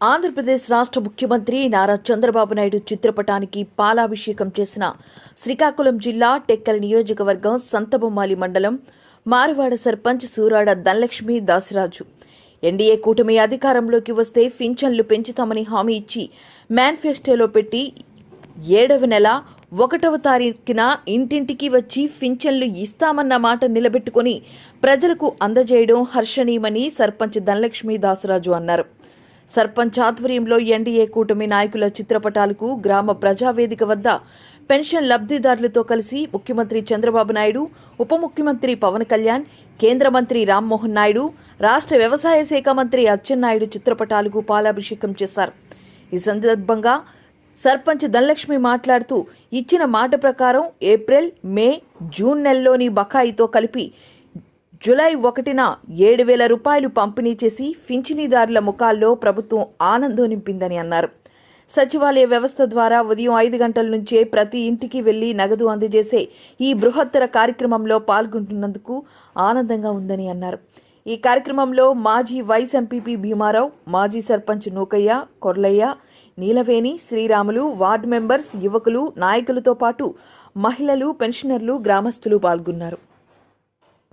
ఆంధ్రప్రదేశ్ రాష్ట్ర ముఖ్యమంత్రి నారా చంద్రబాబు నాయుడు చిత్రపటానికి పాలాభిషేకం చేసిన శ్రీకాకుళం జిల్లా టెక్కల్ నియోజకవర్గం సంతబొమ్మాలి మండలం మారువాడ సర్పంచ్ సూరాడ ధనలక్ష్మి దాసరాజు. ఎన్డీఏ కూటమి అధికారంలోకి వస్తే పింఛన్లు పెంచుతామని హామీ ఇచ్చి మేనిఫెస్టోలో పెట్టి ఏడవ నెల ఒకటవ తారీఖున ఇంటింటికి వచ్చి పింఛన్లు ఇస్తామన్న మాట నిలబెట్టుకుని ప్రజలకు అందజేయడం హర్షణీయమని సర్పంచ్ ధనలక్ష్మి దాసరాజు అన్నారు. సర్పంచ్ ఆధ్వర్యంలో ఎన్డీఏ కూటమి నాయకుల చిత్రపటాలకు గ్రామ ప్రజావేదిక వద్ద పెన్షన్ లబ్ధిదారులతో కలిసి ముఖ్యమంత్రి చంద్రబాబు నాయుడు ఉప ముఖ్యమంత్రి పవన్ కళ్యాణ్ కేంద్ర మంత్రి రామ్మోహన్ నాయుడు రాష్ట్ర వ్యవసాయ శాఖ మంత్రి అచ్చెన్నాయుడు చిత్రపటాలకు పాలాభిషేకం చేశారు. ఈ సందర్భంగా సర్పంచ్ ధనలక్ష్మి మాట్లాడుతూ ఇచ్చిన మాట ప్రకారం ఏప్రిల్ మే జూన్ నెలలోని బకాయితో కలిపి జులై ఒకటిన ఏడు వేల రూపాయలు పంపిణీ చేసి పింఛనీదారుల ముఖాల్లో ప్రభుత్వం ఆనందం నింపిందని అన్నారు. సచివాలయ వ్యవస్థ ద్వారా ఉదయం ఐదు గంటల నుంచే ప్రతి ఇంటికి వెళ్ళి నగదు అందజేసే ఈ బృహత్తర కార్యక్రమంలో పాల్గొంటున్నందుకు ఆనందంగా ఉందని అన్నారు. ఈ కార్యక్రమంలో మాజీ వైస్ ఎంపీపీ భీమారావు మాజీ సర్పంచ్ నూకయ్య కొర్లయ్య నీలవేణి శ్రీరాములు వార్డు మెంబర్స్ యువకులు నాయకులతో పాటు మహిళలు పెన్షనర్లు గ్రామస్తులు పాల్గొన్నారు.